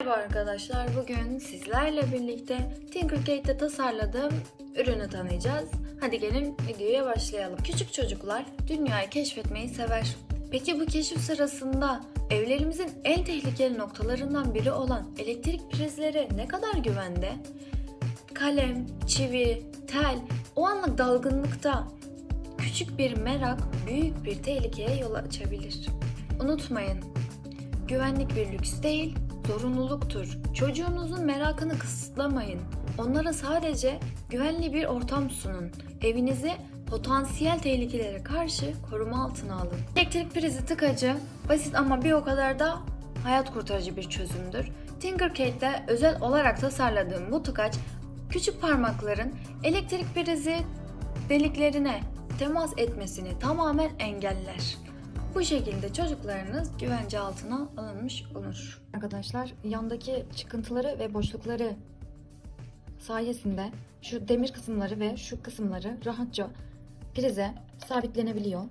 Merhaba arkadaşlar. Bugün sizlerle birlikte Tinkercade'de tasarladığım ürünü tanıyacağız. Hadi gelin videoya başlayalım. Küçük çocuklar dünyayı keşfetmeyi sever. Peki bu keşif sırasında evlerimizin en tehlikeli noktalarından biri olan elektrik prizleri ne kadar güvende? Kalem, çivi, tel o anlık dalgınlıkta küçük bir merak büyük bir tehlikeye yol açabilir. Unutmayın, Güvenlik bir lüks değil, zorunluluktur. Çocuğunuzun merakını kısıtlamayın. Onlara sadece güvenli bir ortam sunun. Evinizi potansiyel tehlikelere karşı koruma altına alın. Elektrik prizi tıkacı, basit ama bir o kadar da hayat kurtarıcı bir çözümdür. Tinkercade'de özel olarak tasarladığım bu tıkaç, küçük parmakların elektrik prizi deliklerine temas etmesini tamamen engeller. Bu şekilde çocuklarınız güvence altına alınmış olur. Arkadaşlar yandaki çıkıntıları ve boşlukları sayesinde şu demir kısımları ve şu kısımları rahatça prize sabitlenebiliyor.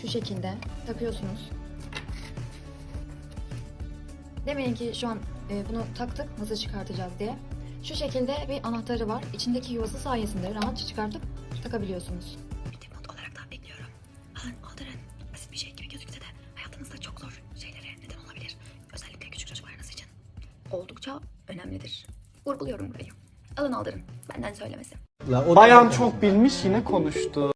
Şu şekilde takıyorsunuz. Demeyin ki şu an e, bunu taktık nasıl çıkartacağız diye. Şu şekilde bir anahtarı var. İçindeki yuvası sayesinde rahatça çıkartıp takabiliyorsunuz. Bir dipnot olarak da ekliyorum. Alın aldırın. Basit bir şey gibi gözükse de hayatınızda çok zor şeylere neden olabilir. Özellikle küçük çocuklarınız için. Oldukça önemlidir. Vurguluyorum burayı. Alın aldırın. Benden söylemesi. Bayan çok bilmiş yine konuştu.